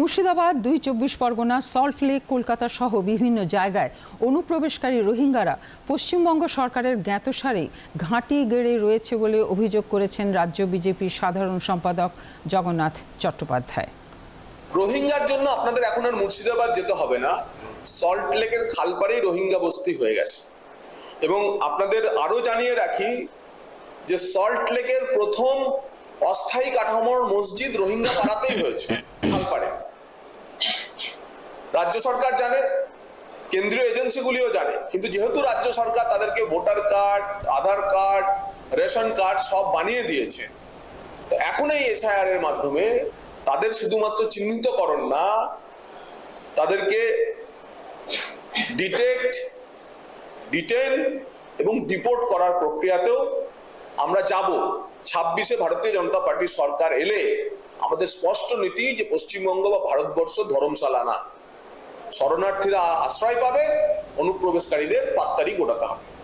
মুর্শিদাবাদ, দুই চব্বিশ পরগনা সল্টলেক কলকাতা সহ বিভিন্ন জায়গায় অনুপ্রবেশকারী রোহিঙ্গারা পশ্চিমবঙ্গ সরকারের জ্ঞাতসারে ঘাঁটি গেড়ে রয়েছে বলে অভিযোগ করেছেন রাজ্য বিজেপির সাধারণ সম্পাদক জগন্নাথ চট্টোপাধ্যায়। রোহিঙ্গার জন্য আপনাদের এখন আর মুর্শিদাবাদ যেতে হবে না। সল্ট লেকের খালপাড়েই রোহিঙ্গা বস্তি হয়ে গেছে। এবং আপনাদের আরও জানিয়ে রাখি যে সল্ট লেকের প্রথম অস্থায়ী কাঠামোর মসজিদ রোহিঙ্গা পাড়াতেই হয়েছে। রাজ্য সরকার জানে, কেন্দ্রীয় এজেন্সিগুলিও জানে। কিন্তু যেহেতু রাজ্য সরকার তাদেরকে voter card, Aadhaar card, ration card সব বানিয়ে দিয়েছে, তো এখন এই এসআইআর এর মাধ্যমে তাদের শুধুমাত্র চিহ্নিতকরণ না, তাদেরকে ডিটেক্ট ডিটেন এবং ডিপোর্ট করার প্রক্রিয়াতেও আমরা যাব। ছাব্বিশে ভারতীয় জনতা পার্টির সরকার এলে আমাদের স্পষ্ট নীতি যে পশ্চিমবঙ্গ বা ভারতবর্ষ ধর্মশালা না। শরণার্থীরা আশ্রয় পাবে অনুপ্রবেশকারীদের পাত্তারি গোটাতে হবে।